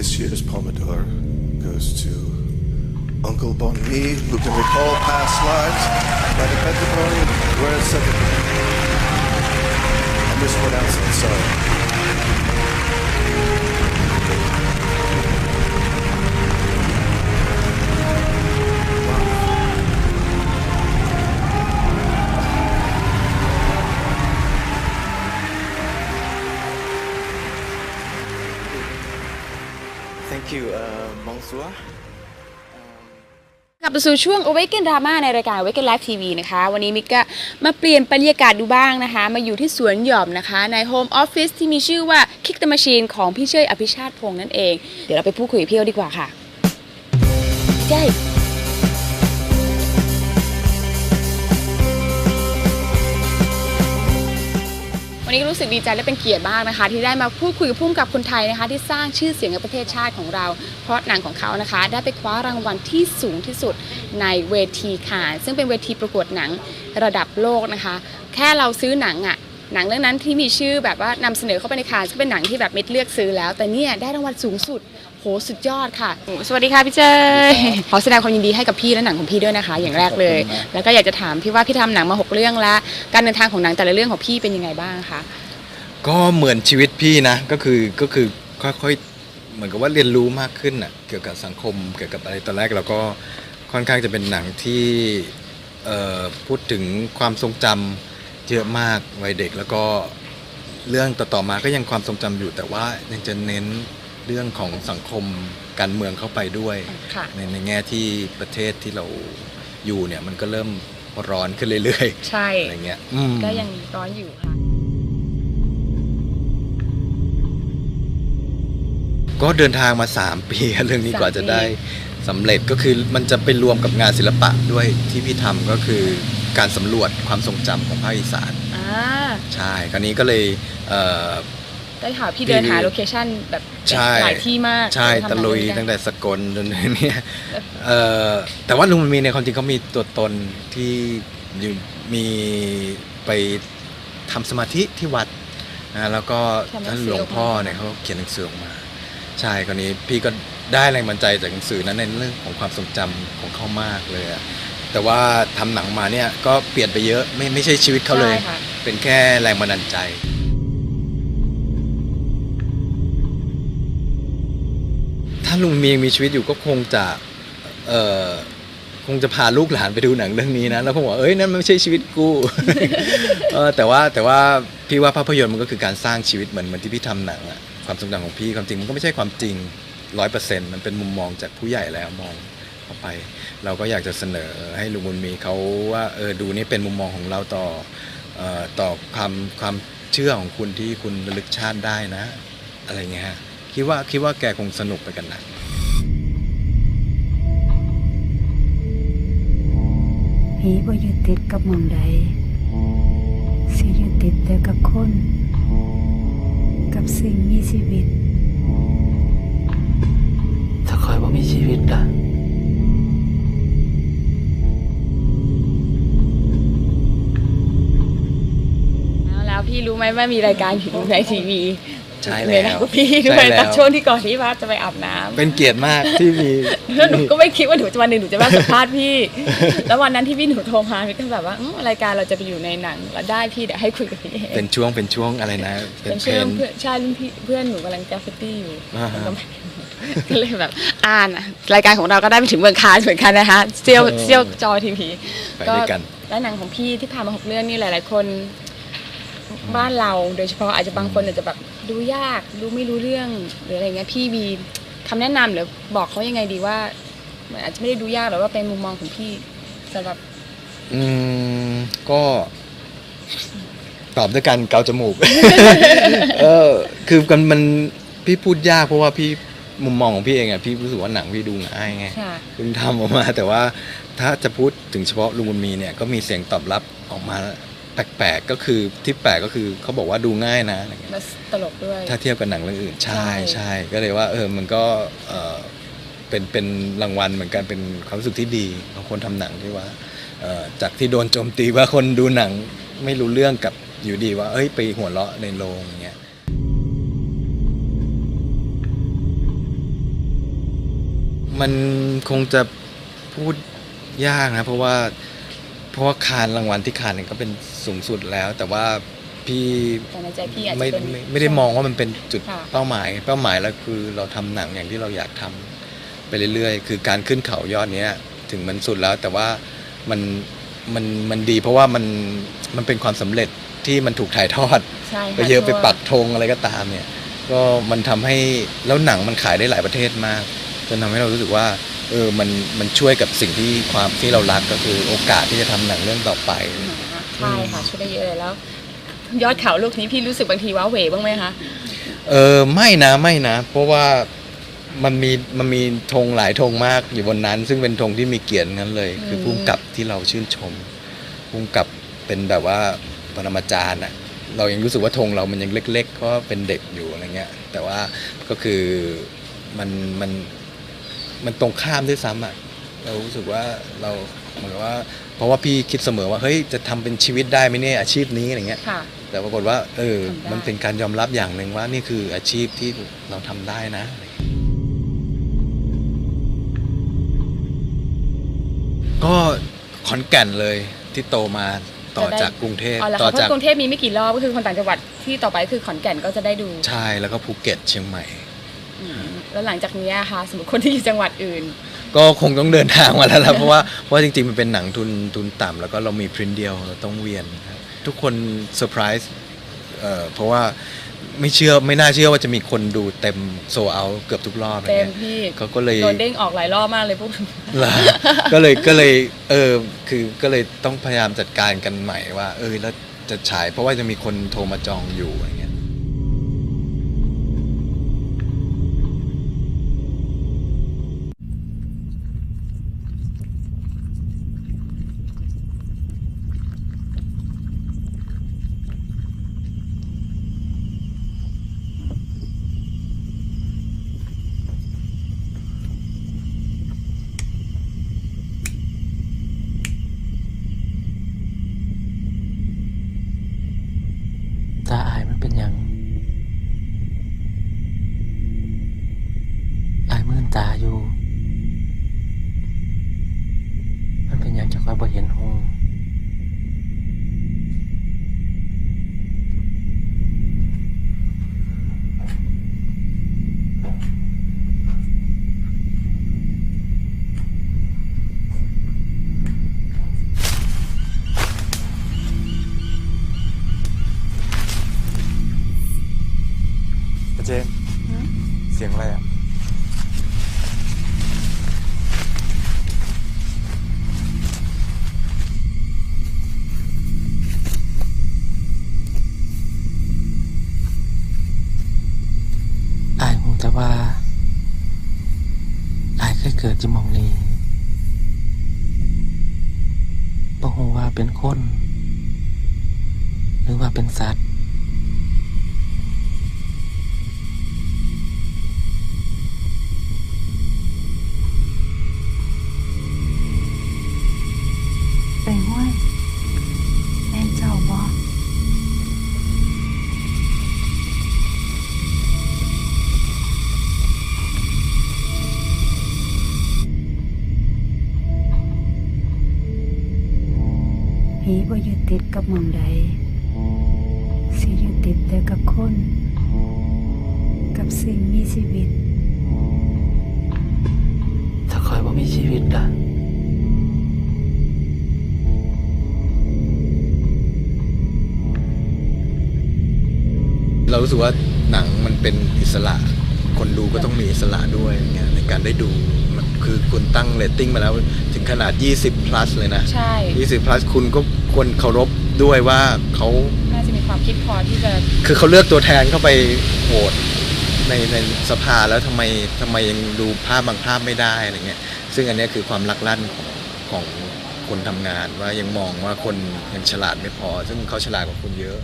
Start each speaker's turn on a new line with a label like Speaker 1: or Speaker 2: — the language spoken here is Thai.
Speaker 1: This year's Pomodoro goes to Uncle Bon Mi, who can recall past lives by the Pentacorium, whereas second. I mispronounced it, sorry.
Speaker 2: Thank you uh, bonsoir
Speaker 3: กลับมาสู่ช่วง Awaken Drama ในรายการ Awaken Live TV นะคะ วันนี้มิกก็มาเปลี่ยนบรรยากาศดูบ้างนะคะ มาอยู่ที่สวนหย่อมนะคะ ใน Home Office ที่มีชื่อว่า Kick the Machine ของพี่เชยอภิชาติพงษ์นั่นเอง เดี๋ยวเราไปพูดคุยกับพี่เอดีกว่าค่ะ เจ้ วันนี้ก็รู้สึกดีใจและเป็นเกียรติมากนะคะ ที่ได้มาพูดคุยกับผู้กำกับคนไทยนะคะ ที่สร้างชื่อเสียงในประเทศชาติของเรา เพราะหนังของเขานะคะ ได้ไปคว้ารางวัลที่สูงที่สุดในเวทีคานซึ่งเป็นเวทีประกวดหนังระดับโลกนะคะ แค่เราซื้อหนังอะหนังเรื่องนั้นที่มีชื่อแบบว่านำเสนอเข้าไปในคานก็เป็นหนังที่แบบเม็ดเลือกซื้อแล้ว แต่เนี่ยได้รางวัลสูงสุด โหสุดยอดค่ะโอ้สวัสดีค่ะพี่เจยขอแสดงความยินดีให้กับพี่และหนังของพี่ด้วยนะคะ อย่างแรกเลย แล้วก็อยากจะถามพี่ว่าพี่ทำหนังมาหกเรื่องแล้ว การเดินทางของหนังแต่ละเรื่องของพี่เป็นยังไงบ้างคะ
Speaker 2: ก็เหมือนชีวิตพี่นะก็คือก็คือค่อยๆเหมือนกับว่าเรียนรู้มากขึ้นน่ะเกี่ยวกับสังคมเกี่ยวกับอะไรตอนแรกเราก็ค่อนข้างจะเป็นหนังที่เอ่อพูดถึงความทรงจำเยอะมากวัยเด็กแล้วก็เรื่องต่อๆมาก็ยังความทรงจำอยู่แต่ว่ายังจะเน้น เรื่องของสังคมการเมืองเข้าไปด้วย
Speaker 3: ค่ะ
Speaker 2: ในในแง่ที่ประเทศที่เราอยู่เนี่ยมันก็เริ่มร้อนขึ้นเรื่อย
Speaker 3: ใช่
Speaker 2: ๆอะไรเงี้ยอืม
Speaker 3: ก็ยังร้อนอยู่ค่ะ
Speaker 2: ก็เดินทางมา 3 ปี เรื่องนี้
Speaker 3: สาม
Speaker 2: กว่าจะ
Speaker 3: ปี
Speaker 2: ได้สำเร็จก็คือมันจะไปรวมกับงานศิลปะด้วยที่พี่ทำก็คือการสำรวจความทรงจำของภาคอีสาน
Speaker 3: อ่า
Speaker 2: ใช่ คราวนี้ก็เลยเอ่อ
Speaker 3: ได้ข่าวพี่เดินหา
Speaker 2: พี่
Speaker 3: โลเคชั่นแบบ
Speaker 2: ใช่
Speaker 3: หลายที่มาก
Speaker 2: ใช่
Speaker 3: ทำห
Speaker 2: ตะ
Speaker 3: นัง
Speaker 2: ลุย
Speaker 3: เรื่องนี้
Speaker 2: ตั้งแต่สกลจนถึงเนี่ยเอ่อแต่ว่าลุงมันมีในยความจริงเขามีตัวตนที่อยู่มีไปทำสมาธิที่วัดนะแล้วก็ท่านหลวงพ่อเนี่ยเขาเขียนหนังสือออกมา ใช่คราวนี้พี่ก็ได้แรงบันดาลใจจากหนังสือนั้นในเรื่องของความทรงจำของเขามากเลยอะแต่ว่าทำหนังมาเนี่ยก็เปลี่ยนไปเยอะไม่ไม่ใช่ชีวิตเขาเลย
Speaker 3: ใช่ค่ะ
Speaker 2: เป็นแค่แรงบันดาลใจ ถ้าลุงเมียังมีชีวิตอยู่ก็คงจะเอ่อคงจะพาลูกหลานไปดูหนังเรื่องนี้นะ แล้วผมบอกเอ้ยนั่นไม่ใช่ชีวิตกูเออแต่ว่าแต่ว่าพี่ว่าภาพยนตร์มันก็คือการสร้างชีวิตเหมือนเหมือนที่พี่ทำหนังอะความทรงจำของพี่ความจริงมันก็ไม่ใช่ความจริงร้อยเปอร์เซ็นต์มันเป็นมุมมองจากผู้ใหญ่แล้วมองเข้าไป เราก็อยากจะเสนอให้ลุงบุญมีเขาว่าเออดูนี่เป็นมุมมองของเราต่อออต่อความความเชื่อของคุณที่คุณระลึกชาติได้นะ อะไรเงี้ย คิดว่าคิดว่าแกคงสนุกไปกันหนัง
Speaker 4: ผีบ่ยึดติดกับหมองใดสิยึดติดแต่กับคน กับสิ่งมีชีวิต
Speaker 5: ถ้าคอยว่ามีชีวิตล่ะ
Speaker 3: เอาแล้วพี่รู้ไหมว่ามีรายการอยู่ในทีวี
Speaker 2: ใช่
Speaker 3: เลย
Speaker 2: แล้
Speaker 3: นะ
Speaker 2: ว
Speaker 3: พี่ด้
Speaker 2: ใช่
Speaker 3: วย
Speaker 2: แล้
Speaker 3: ตอนช่วงที่ก่อนที่พัดจะไปอาบน้ำ
Speaker 2: เป็นเกียรติมากที่มี
Speaker 3: แล้วหนูก็ไม่คิดว่าหนูจะวันหนึ่งหนูจะมาสัมภาษณ์พี่ แล้ววันนั้นที่พี่หนูโทรมาพี่ก็แบบว่าอืมรายการเราจะไปอยู่ในหนังแล้วได้พี่เดี๋ยวให้คุยกับพี่เอง
Speaker 2: เป็นช่วงเป็นช่วงอะไรนะ
Speaker 3: เป็น
Speaker 2: เพล
Speaker 3: เชื่องเพื่อนใช่รุ่นพี่เพื่อนหนูกำลังกราฟฟิตี้อยู่
Speaker 2: อ่าฮะ
Speaker 3: ก็ไม่ก็เลยแบบอ่านอะรายการของเราก็ได้ไปถึงเมืองคานเหมือนกันนะคะเซียว
Speaker 2: เออ
Speaker 3: เซียวจอทีวี
Speaker 2: ไปด้วยกัน
Speaker 3: และหนังของพี่ที่ผ่านมาหกเรื่องนี่หลาย ๆ คน บ้านเราโดยเฉพาะอาจจะบางคนอาจจะแบบดูยากดูไม่รู้เรื่องหรืออะไรเงี้ยพี่มีคำแนะนำหรือบอกเขายังไงดีว่ามันอาจจะไม่ได้ดูยากหรือว่าเป็นมุมมองของพี่สำหรับ
Speaker 2: อืมก็ตอบด้วยการเกาจมูก เออ คือกันมันพี่พูดยากเพราะว่าพี่มุมมองของพี่เองอะพี่รู้สึกว่าหนังพี่ดูง่ายไง
Speaker 3: ค่ะ
Speaker 2: เพิ่งทำออกมา แต่ว่าถ้าจะพูดถึงเฉพาะลุงบุญมีเนี่ยก็มีเสียงตอบรับออกมา แปลกๆก็คือที่แปลกก็คือเขาบอกว่าดูง่ายนะอะไรเงี้ย
Speaker 3: แล้วตลกด้วย
Speaker 2: ถ้าเทียบกับหนังเรื่องอื่นใช่
Speaker 3: ใช่
Speaker 2: ใช่ก็เลยว่าเออมันก็เออเป็นเป็นรางวัลเหมือนกันเป็นความรู้สึกที่ดีของคนทำหนังที่ว่าเอ่อจากที่โดนโจมตีว่าคนดูหนังไม่รู้เรื่องกับอยู่ดีว่าเอ้ยไปหัวเราะในโรงอย่างเงี้ยมันคงจะพูดยากนะเพราะว่า เพราะว่าคานรางวัลที่คานเนี่ยก็เป็นสูงสุดแล้ว แต่ว่าพี่
Speaker 3: แต่ในใจพี่อาจจะ
Speaker 2: ไม่
Speaker 3: เป็น
Speaker 2: ไม่ไม่ได้มองว่ามันเป็นจุด
Speaker 3: ค่ะ
Speaker 2: เป้าหมาย เป้าหมายแล้วคือเราทำหนังอย่างที่เราอยากทำไปเรื่อยๆ คือการขึ้นเขายอดเนี้ยถึงมันสุดแล้ว แต่ว่ามันมันมันดี เพราะว่ามันมันเป็นความสำเร็จที่มันถูกถ่ายทอด
Speaker 3: ใช่ค่ะ
Speaker 2: ไปเยอะไป
Speaker 3: ทั่ว
Speaker 2: ปักธงอะไรก็ตามเนี่ย ก็มันทำให้แล้วหนังมันขายได้หลายประเทศมากจนทำให้เรารู้สึกว่า เออมันมันช่วยกับสิ่งที่ความที่เรารักก็คือโอกาสที่จะทำหนังเรื่องต่อไป
Speaker 3: ใช่ค่ะช่วยได้เยอะเลยแล้ว ยอดเขาลูกนี้พี่รู้สึกบางทีว้าเหวบ้างไหมคะ
Speaker 2: เออไม่นะไม่นะ เพราะว่ามันมีมันมีธงหลายธงมากอยู่บนนั้น ซึ่งเป็นธงที่มีเกียรตินั้นเลย คือพุ่มกับที่เราชื่นชมพุ่มกับเป็นแบบว่าปรมาจารย์อะเรายังรู้สึกว่าธงเรามันยังเล็กๆเพราะว่าเป็นเด็กอยู่อะไรเงี้ยแต่ว่าก็คือมันมัน มันตรงข้ามด้วยซ้ำอะเรารู้สึกว่าเราเหมือนกับว่า เพราะว่าพี่คิดเสมอว่าเฮ้ยจะทำเป็นชีวิตได้ไหมเนี่ยอาชีพนี้อะไรเงี้ย
Speaker 3: ค่ะ
Speaker 2: แต่ปรากฏว่าเออ
Speaker 3: ทำได้
Speaker 2: มันเป็นการยอมรับอย่างหนึ่งว่านี่คืออาชีพที่เราทำได้นะก็ขอนแก่นเลยที่โตมาต่อ
Speaker 3: จะได้
Speaker 2: จากกรุงเทพ
Speaker 3: อ๋อแล้ว
Speaker 2: ต่อ
Speaker 3: ค่ะเพ
Speaker 2: จาก
Speaker 3: ราะกรุงเทพมีไม่กี่รอบก็คือคนต่างจังหวัดที่ต่อไปคือขอนแก่นก็จะได้ดู
Speaker 2: ใช่แล้วก็ภูเก็ตเชียงใหม่
Speaker 3: อืม แล้วหลังจากนี้อะค่ะสมมติคนที่อยู่จังหวัดอื่น
Speaker 2: ก็คงต้องเดินทางมาแล้วล่ะเพราะว่าเพราะว่าจริงๆ มันเป็นหนังทุนทุนต่ำแล้วก็เรามีพรินท์เดียวเราต้องเวียนครับทุกคนเซอร์ไพรส์เอ่อเพราะว่าไม่เชื่อไม่น่าเชื่อว่าจะมีคนดูเต็มโซเอาเกือบทุกรอบอะไร
Speaker 3: เต็ม
Speaker 2: เงี้ย
Speaker 3: พี่
Speaker 2: เขาก็เลย
Speaker 3: โดนเด้งออกหลายรอบมากเลยพวก
Speaker 2: เหรอก็เลยก็เลยเออคือก็เลยต้องพยายามจัดการกันใหม่ว่า เออแล้วจะฉายเพราะว่าจะมีคนโทรมาจองอยู่
Speaker 5: จน
Speaker 2: เสียงอะไรอะ
Speaker 5: อายหูแต่ว่าอายเคยเกิดจิมองนี้บ่ฮู้ว่าเป็นคน หรือว่าเป็นสัตว์
Speaker 4: ผีบ่อยู่ติดกับมองใดสิอยู่ติดแต่กับคน กับสิ่งมีชีวิต
Speaker 5: ถ้าคอยบ่มีชีวิตล่ะ
Speaker 2: เรารู้สึกว่าหนังมันเป็นอิสระ คนดูก็ต้องมีอิสระด้วยเงี้ยในการได้ดู คือคุณตั้งเรตติ้งมาแล้วถึงขนาด 20 plus เลยนะ
Speaker 3: ใช่
Speaker 2: 20 plus คุณก็ควรเคารพด้วยว่าเขา
Speaker 3: น่าจะมีความคิดพอที่จะ
Speaker 2: คือเขาเลือกตัวแทนเข้าไปโหวตในในสภาแล้วทำไมทำไมยังดูภาพบางภาพไม่ได้อะไรเงี้ย ซึ่งอันเนี้ยคือความลักลั่นของของคนทำงานว่ายังมองว่าคนยังฉลาดไม่พอ ซึ่งเขาฉลาดกว่าคุณเยอะ